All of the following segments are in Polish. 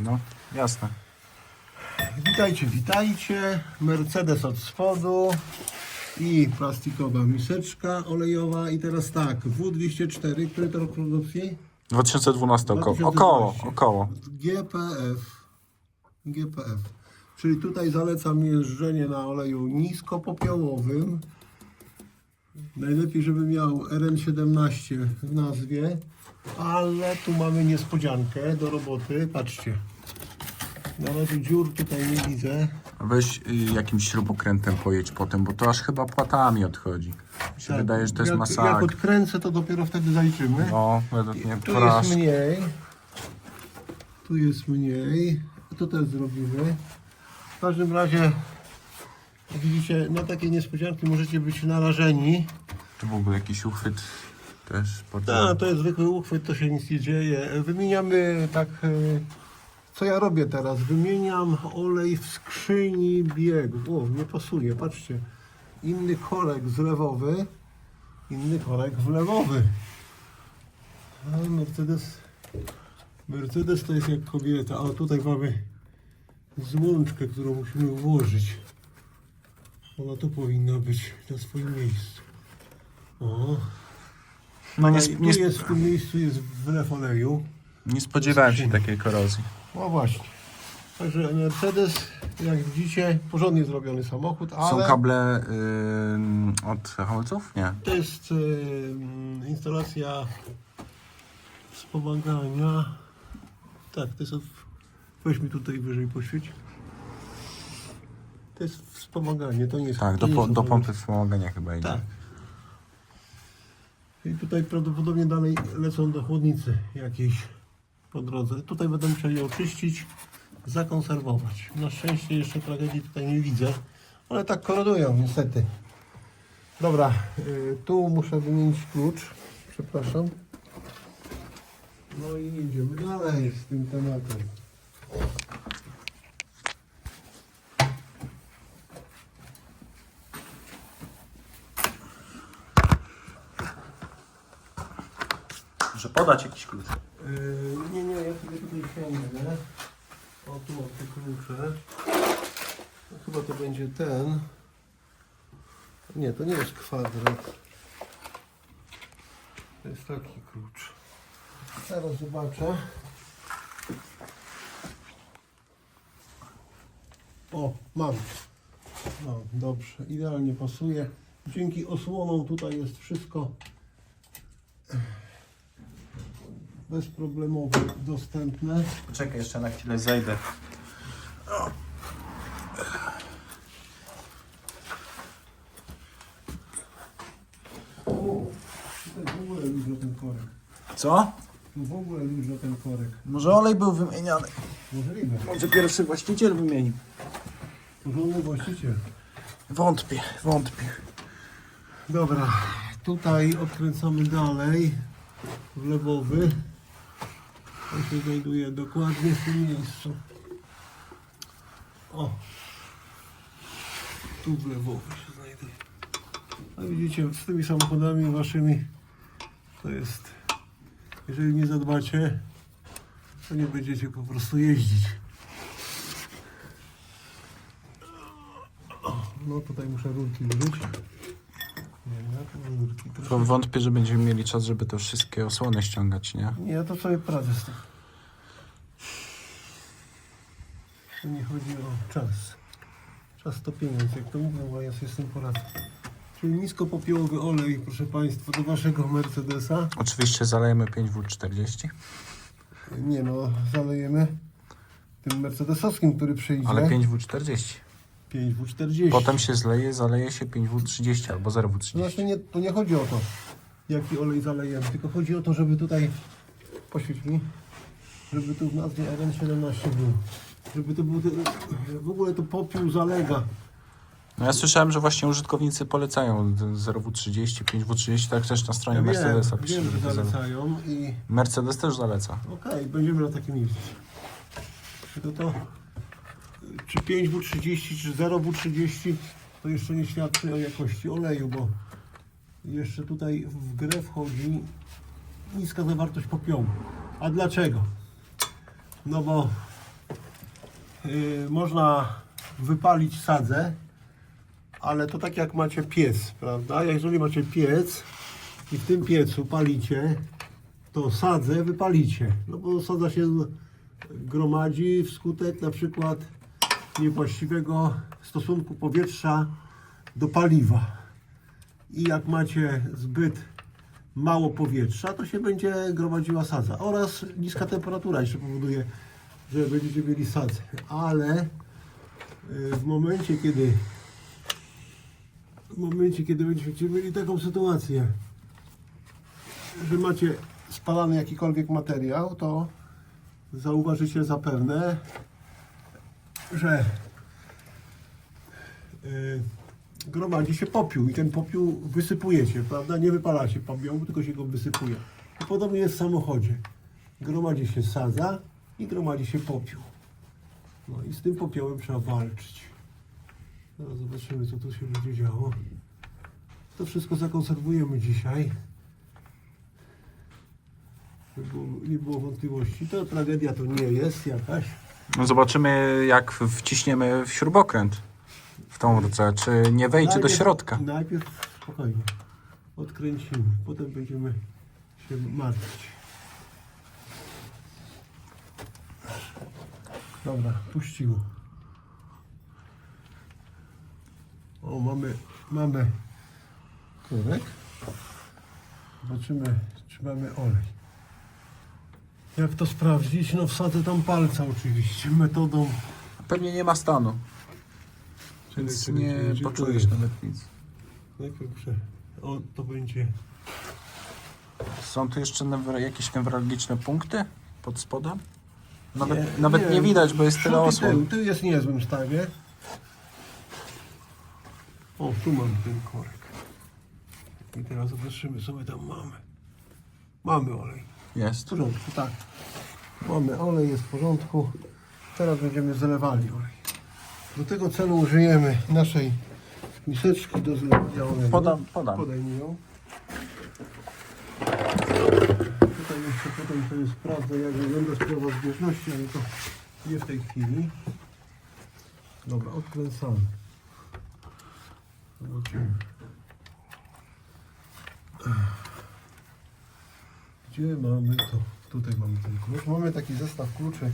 No, jasne. Witajcie, witajcie. Mercedes od spodu i plastikowa miseczka olejowa. I teraz tak, W204, który to rok produkcji? 2012 około. 2012. Około, około. GPF. GPF. Czyli tutaj zalecam jeżdżenie na oleju niskopopiołowym. Najlepiej, żeby miał RN17 w nazwie, ale tu mamy niespodziankę do roboty. Patrzcie. Ale tu dziur tutaj nie widzę. Weź y, jakimś śrubokrętem pojedź potem, bo to aż chyba płatami odchodzi. Mi się Tak, wydaje, że to jest jak, Jak masakra. odkręcę, to dopiero wtedy zaliczymy. No, według mnie Tu jest mniej. Tu jest mniej. To też zrobimy. W każdym razie, jak widzicie, na takie niespodzianki możecie być narażeni. Czy w ogóle jakiś uchwyt też Tak, to jest zwykły uchwyt, to się nic nie dzieje. Wymieniamy tak, e, co ja robię teraz? Wymieniam olej w skrzyni biegów. O, nie pasuje, patrzcie. Inny korek zlewowy, inny korek wlewowy. A Mercedes, Mercedes to jest jak kobieta. A tutaj mamy złączkę, którą musimy włożyć. Ona tu powinna być na swoim miejscu. O, No nie, sp- tu nie, sp- jest, w tym miejscu jest wlew oleju. nie spodziewałem się takiej korozji. No właśnie. Także Mercedes, jak widzicie, porządnie zrobiony samochód, Są ale kable y, od hamulców? Nie. to jest y, instalacja wspomagania. Tak, to jest od... Weź mi tutaj wyżej poświeć. To jest wspomaganie, to nie jest... Tak, to do, nie po, jest do pompy wspomagania chyba idzie. Tak. I tutaj prawdopodobnie dalej lecą do chłodnicy jakiejś po drodze. Tutaj będę musiał je oczyścić, zakonserwować. Na szczęście jeszcze tragedii tutaj nie widzę, ale tak korodują niestety. Dobra, y, tu muszę wymienić klucz. Przepraszam. No i idziemy dalej z tym tematem. Podać jakiś klucz. Yy, nie, nie, ja sobie tutaj sięgnę. O, tu mam te klucze. No, chyba to będzie ten. Nie, to nie jest kwadrat. To jest taki klucz. Zaraz zobaczę. O, mam. No, dobrze, idealnie pasuje. Dzięki osłonom tutaj jest wszystko bezproblemowo dostępne. Poczekaj, jeszcze na chwilę zejdę. O, tutaj w ogóle luźno ten korek. Co? Tu w ogóle luźno ten korek. Może olej był wymieniany. Możliwe. Może pierwszy właściciel wymienił. Porządny właściciel. Wątpię, wątpię. Dobra, tutaj odkręcamy dalej. Wlewowy. On się znajduje dokładnie w tym miejscu. O. Tu wlewowy się znajduje. A widzicie, z tymi samochodami waszymi to jest, jeżeli nie zadbacie, to nie będziecie po prostu jeździć. No tutaj muszę rurki użyć. To wątpię, że będziemy mieli czas, żeby te wszystkie osłony ściągać, nie? Nie, ja to sobie poradzę z tym. Tu nie chodzi o czas. Czas to pieniądz, jak to mówią, a ja sobie z tym poradzę. Czyli niskopopiołowy olej, proszę Państwa, do Waszego Mercedesa. Oczywiście zalejemy 5W40, Nie no, zalejemy tym Mercedesowskim, który przyjdzie. ale 5W40. 5W40. Potem się zleje, zaleje się 5W30 albo To 0W30. znaczy nie, to nie chodzi o to, jaki olej zalejemy, tylko chodzi o to, żeby tutaj, poświeć mi, żeby tu w nazwie RN17 był. Żeby to był, w ogóle to popiół zalega. No ja słyszałem, że właśnie użytkownicy polecają 0W30, 5W30, tak też na stronie Ja wiem, Mercedesa pisze, wiem, że że to zale- zalecają i Mercedes też zaleca. okej, będziemy na takim jeździć. Tylko to, czy 5W30, czy 0W30, to jeszcze nie świadczy o jakości oleju, bo jeszcze tutaj w grę wchodzi niska zawartość popiołu. A dlaczego? No bo y, można wypalić sadzę, ale to tak jak macie piec, prawda? Jeżeli macie piec i w tym piecu palicie, to sadzę wypalicie. No bo sadza się gromadzi wskutek na przykład niewłaściwego stosunku powietrza do paliwa. I jak macie zbyt mało powietrza, to się będzie gromadziła sadza. Oraz niska temperatura jeszcze powoduje, że będziecie mieli sadzę. Ale y, w momencie, kiedy w momencie, kiedy będziecie mieli taką sytuację, że macie spalany jakikolwiek materiał, to zauważycie zapewne, że y, gromadzi się popiół i ten popiół wysypujecie, prawda? Nie wypalacie popiołu, tylko się go wysypuje. I podobnie jest w samochodzie. Gromadzi się sadza i gromadzi się popiół. No i z tym popiołem trzeba walczyć. Zaraz zobaczymy, co tu się będzie działo. To wszystko zakonserwujemy dzisiaj. Żeby było, nie było wątpliwości. To tragedia to nie jest jakaś. No zobaczymy, jak wciśniemy w śrubokręt w tą rurce, czy nie wejdzie do Najpierw- środka. Najpierw spokojnie. Odkręcimy, potem będziemy się martwić. Dobra, puściło. O, mamy, mamy korek. Zobaczymy, czy mamy olej. Jak to sprawdzić? No wsadzę tam palca oczywiście, metodą Pewnie nie ma stanu, więc Czekaj, nie czekaj, poczujesz nawet nic. Najpierw muszę... O, to będzie... Są tu jeszcze newer- jakieś newralgiczne punkty pod spodem? Nawet nie, nawet nie, nie. widać, bo jest tyle osłon. tył jest w niezłym stanie. O, tu mam ten korek. I teraz zobaczymy, co my tam mamy. Mamy olej. W Jest. porządku, tak. Mamy olej, jest w porządku. Teraz będziemy zalewali olej. Do tego celu użyjemy naszej miseczki do zlewania oleju. Podam, podam. Podaj mi ją. Tutaj jeszcze potem sobie sprawdzę, jak wygląda sprawa zbieżności, ale to nie w tej chwili. Dobra, odkręcamy. Zobaczymy. Gdzie mamy to? Tutaj mamy ten klucz. Mamy taki zestaw kluczy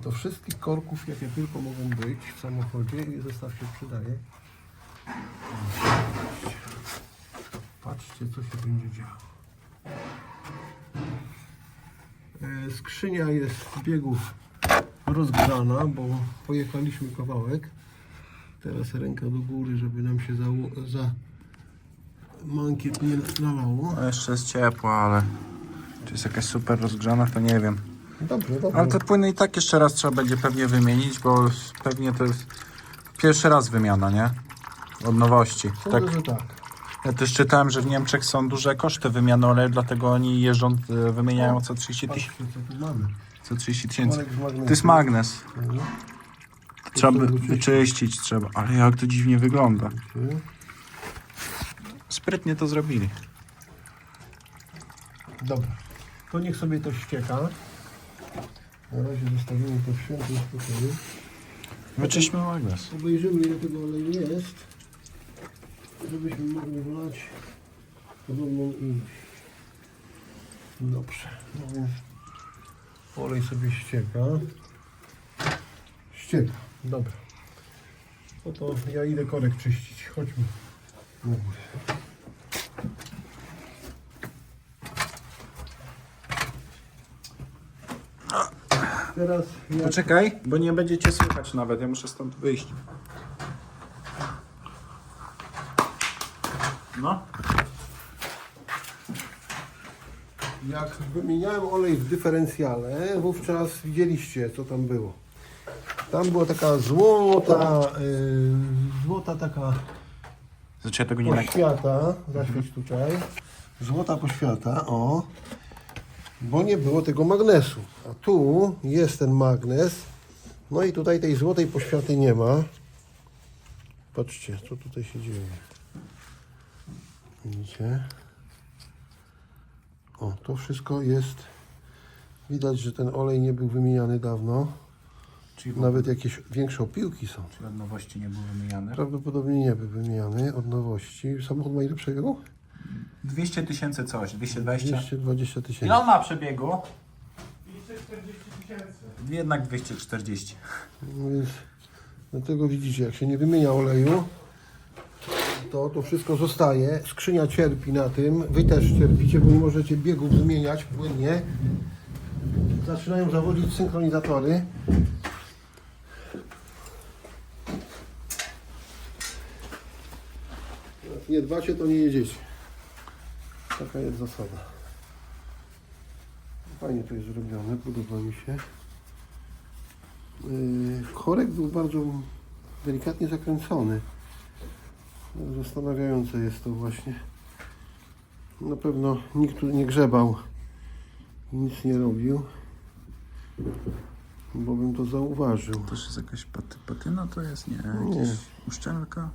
do wszystkich korków, jakie tylko mogą być w samochodzie i zestaw się przydaje. Patrzcie, co się będzie działo. E, Skrzynia jest z biegów rozgrzana, bo pojechaliśmy kawałek. Teraz ręka do góry, żeby nam się za, za mankiet nie nalało. No jeszcze jest ciepło, ale czy jest jakaś super rozgrzana, to nie wiem. Dobrze, dobrze. Ale te płyny i tak jeszcze raz trzeba będzie pewnie wymienić, bo pewnie to jest pierwszy raz wymiana, nie? Od nowości. Sądzę, Tak, że tak. ja też czytałem, że w Niemczech są duże koszty wymiany oleju, dlatego oni jeżdżą, e, wymieniają co 30 tysięcy. Co tu mamy. Co 30 tysięcy. Z. To jest magnes. No. Trzeba by wyczyścić. wyczyścić, trzeba. Ale jak to dziwnie wygląda. Tu. Sprytnie to zrobili. Dobra. To niech sobie to ścieka. Na razie zostawimy to w świętym spokoju. Wyczyśmy magnes. Obejrzymy ile tego oleju jest, żebyśmy mogli wlać podobną ilość. Dobrze, no więc olej sobie ścieka. Ścieka, dobra. No to ja idę korek czyścić, chodźmy Teraz ja Poczekaj, bo nie będziecie słychać nawet. Ja muszę stąd wyjść. No. Jak wymieniałem olej w dyferencjale, wówczas widzieliście, co tam było. Tam była taka złota, yy, złota taka Znaczy ja tego nie poświata, zaświeć tutaj, złota poświata, o, bo nie było tego magnesu. A tu jest ten magnes, no i tutaj tej złotej poświaty nie ma. Patrzcie, co tutaj się dzieje. Widzicie? O, to wszystko jest. Widać, że ten olej nie był wymieniany dawno. Czyli, Nawet jakieś większe opiłki są. czyli od nowości nie był wymieniany. Prawdopodobnie nie był wymieniany od nowości. Samochód ma ile przebiegu? 200 tysięcy coś, 220. 220 tysięcy. Ile on ma przebiegu? 240 tysięcy. Jednak 240. No więc dlatego widzicie, jak się nie wymienia oleju, to to wszystko zostaje. Skrzynia cierpi na tym. Wy też cierpicie, bo nie możecie biegów wymieniać płynnie. Zaczynają zawodzić synchronizatory. Jak nie dbacie, to nie jedziecie. Taka jest zasada. Fajnie to jest zrobione, podoba mi się. Korek był bardzo delikatnie zakręcony. Zastanawiające jest to właśnie. Na pewno nikt tu nie grzebał i nic nie robił, bo bym to zauważył. To jest jakaś paty, patyna, to jest nie, Nie. jakaś uszczelka.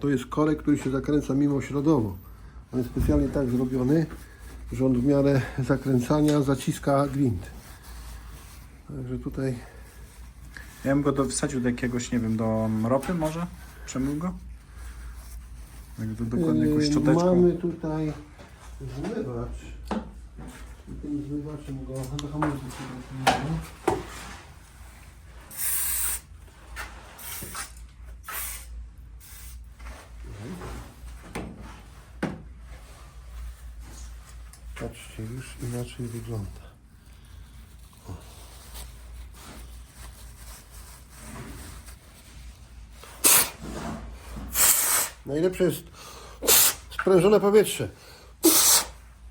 To jest korek, który się zakręca mimośrodowo. On jest specjalnie tak zrobiony, że on w miarę zakręcania zaciska gwint. Także tutaj Ja bym go do, wsadził do jakiegoś, nie wiem, do ropy może? Przemył go? Jak do, dokładnie jakąś Yy, szczoteczką. Mamy tutaj zmywacz. I tym zmywaczem go do Patrzcie, już inaczej wygląda. O. Najlepsze jest sprężone powietrze.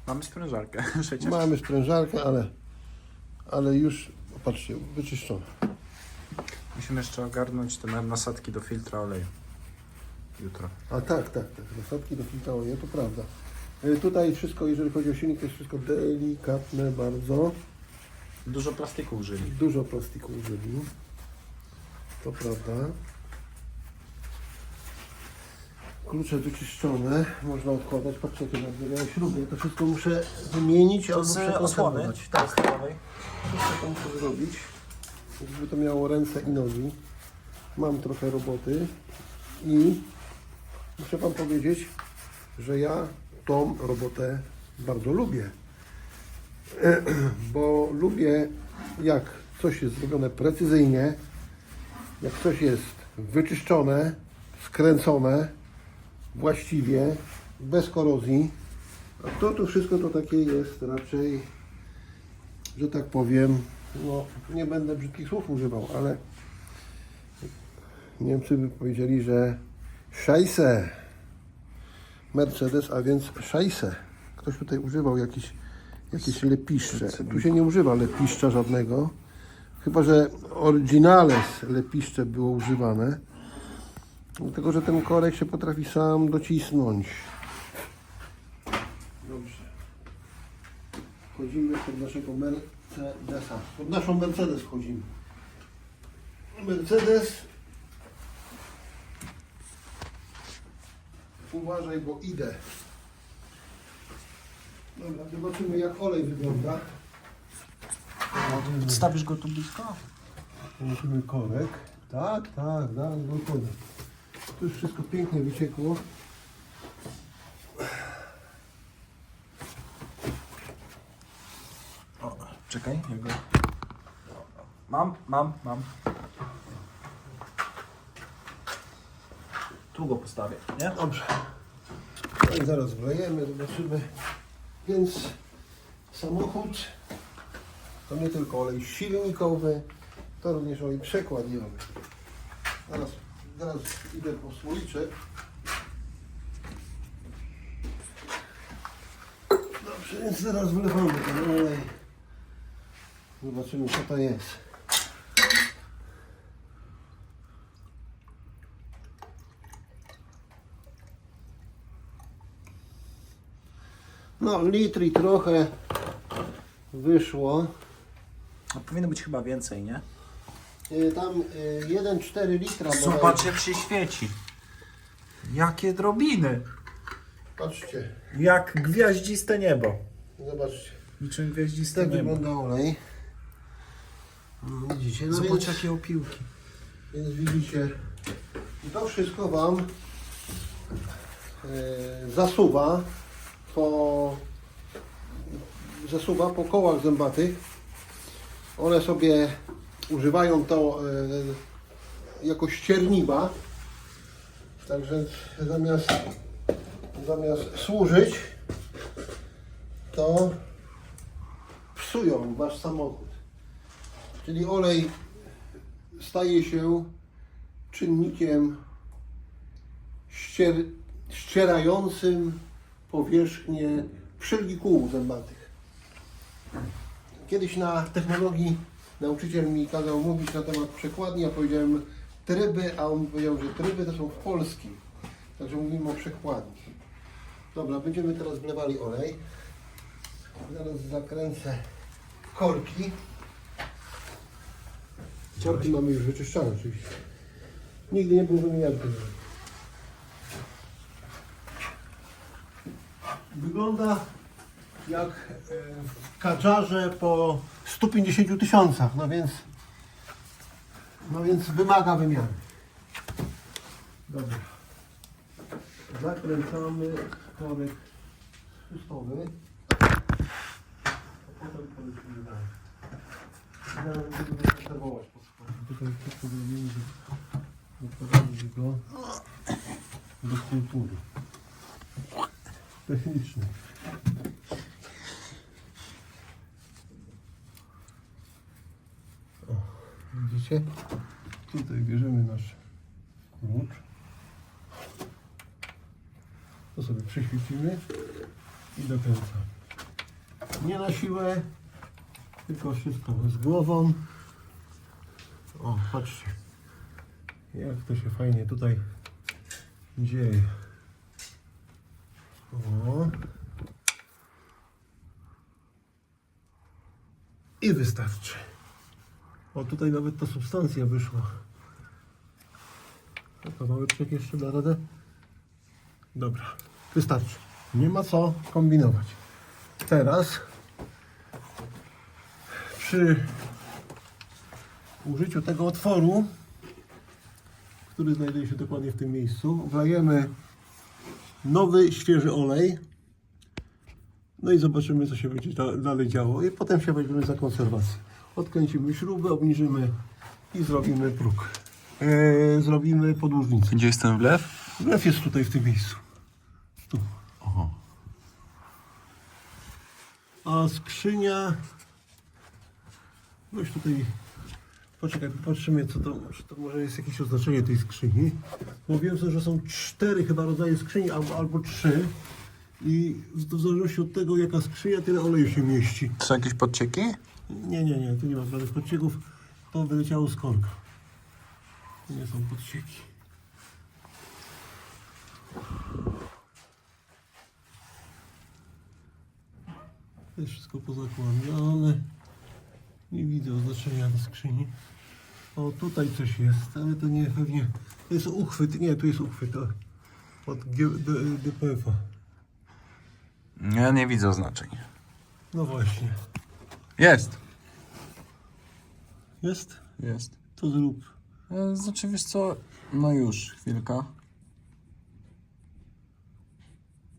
Mamy sprężarkę przecież. Mamy sprężarkę, ale, ale już, patrzcie, wyczyszczone. Musimy jeszcze ogarnąć te nasadki do filtra oleju. Jutro. A tak, tak, tak, nasadki do filtra oleju, to prawda. Y, Tutaj wszystko, jeżeli chodzi o silnik, to jest wszystko delikatne bardzo. Dużo plastiku użyli. Dużo plastiku użyli. To prawda. Klucze wyczyszczone, można odkładać. Patrzcie, jakie nadbiegają śruby. Ja to wszystko muszę wymienić albo przekonserwować. Tak, wszystko to muszę zrobić, żeby to miało ręce i nogi. Mam trochę roboty i muszę Wam powiedzieć, że ja tą robotę bardzo lubię. Bo lubię, jak coś jest zrobione precyzyjnie, jak coś jest wyczyszczone, skręcone właściwie, bez korozji. A to, to wszystko to takie jest raczej, że tak powiem, no nie będę brzydkich słów używał, ale Niemcy by powiedzieli, że szajse. Mercedes, a więc szajse. Ktoś tutaj używał jakiś, jakieś lepiszcze. Tu się nie używa lepiszcza żadnego. Chyba, że oryginales lepiszcze było używane. Dlatego, że ten korek się potrafi sam docisnąć. Dobrze. Wchodzimy pod naszego Mercedesa. Pod naszą Mercedes wchodzimy. Mercedes. Uważaj, bo idę. Dobra, zobaczymy jak olej wygląda. Stawisz go tu blisko? Musimy korek. Tak, tak, zaraz go podam. Tu już wszystko pięknie wyciekło. O, czekaj, ja go... Mam, mam, mam. Tu go postawię, nie? Dobrze. No i zaraz wlejemy, zobaczymy. Więc samochód to nie tylko olej silnikowy, to również olej przekładniowy. Zaraz, zaraz idę po słoiczek. Dobrze, więc zaraz wlewamy ten olej. Zobaczymy co to jest. No, litr i trochę wyszło. No, powinno być chyba więcej, nie? Y, Tam y, 1,4 litra. Zobacz bodaj. jak się świeci. Jakie drobiny. Patrzcie, Jak gwiaździste niebo. zobaczcie. Niczym gwiaździste Tak niebo. wygląda olej. No, widzicie, no Zobacz więc, jakie opiłki. więc widzicie, i to wszystko Wam e, zasuwa po zasuwa po kołach zębatych. One sobie używają to e, jako ścierniwa. Także zamiast, zamiast służyć, to psują wasz samochód. Czyli olej staje się czynnikiem ścier, ścierającym powierzchnię wszelkich kół zębatych. Kiedyś na technologii nauczyciel mi kazał mówić na temat przekładni, ja powiedziałem tryby, a on powiedział, że tryby to są w polskim. Także mówimy o przekładni. Dobra, będziemy teraz wlewali olej. Zaraz zakręcę korki. Korki mamy już wyczyszczone oczywiście. Nigdy nie był wymieniany ten olej. Wygląda jak e, w kaczarze po 150 tysiącach, no więc no więc wymaga wymiany. Dobra. Zakręcamy korek spustowy. A potem polecimy dalej. Tutaj tylko że go do kultury technicznej. O, widzicie? Tutaj bierzemy nasz klucz. To sobie przyświecimy i dokręcamy. Nie na siłę, tylko wszystko z głową. O, patrzcie, jak to się fajnie tutaj dzieje. O. I wystarczy. O, tutaj nawet ta substancja wyszła. A kawałeczek jeszcze da radę? Dobra, wystarczy. Nie ma co kombinować. Teraz przy użyciu tego otworu, który znajduje się dokładnie w tym miejscu, wlejemy nowy, świeży olej. No i zobaczymy, co się będzie da- dalej działo. I potem się weźmiemy za konserwację. Odkręcimy śrubę, obniżymy i zrobimy próg. Eee, zrobimy podłużnicę. Gdzie jest ten wlew? Wlew jest tutaj w tym miejscu. Tu. Oho. A skrzynia. Weź tutaj. Poczekaj, patrzymy, co to, czy to może jest jakieś oznaczenie tej skrzyni. Bo wiem, że są cztery chyba rodzaje skrzyni, albo, albo trzy. I w zależności od tego, jaka skrzynia, tyle oleju się mieści. Są jakieś podcieki? Nie, nie, nie, tu nie ma żadnych podcieków. To wyleciało z korka. To nie są podcieki. To jest wszystko pozakłamiane. Nie widzę oznaczenia na skrzyni. O, tutaj coś jest, ale to nie pewnie. To jest uchwyt, nie, tu jest uchwyt o, od DPF-a. Ja nie widzę oznaczeń. No właśnie. Jest. Jest? Jest. To zrób. E, Znaczy wiesz co? No już, chwilka.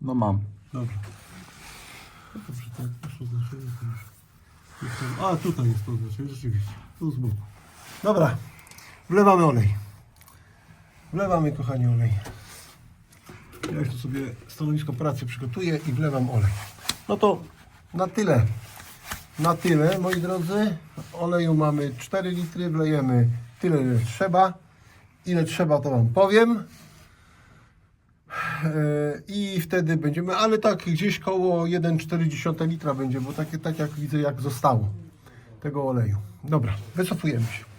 No mam. Dobra. No dobrze, tak, proszę to już. A, tutaj jest to oznaczenie, rzeczywiście. Tu z boku. Dobra, wlewamy olej. Wlewamy, kochani, olej. Ja już sobie stanowisko pracy przygotuję i wlewam olej. No to na tyle. Na tyle, moi drodzy. Oleju mamy 4 litry, wlejemy tyle, ile trzeba. Ile trzeba, to Wam powiem. E, i wtedy będziemy, ale tak gdzieś koło 1,4 litra będzie, bo takie, tak jak widzę, jak zostało tego oleju. Dobra, wycofujemy się.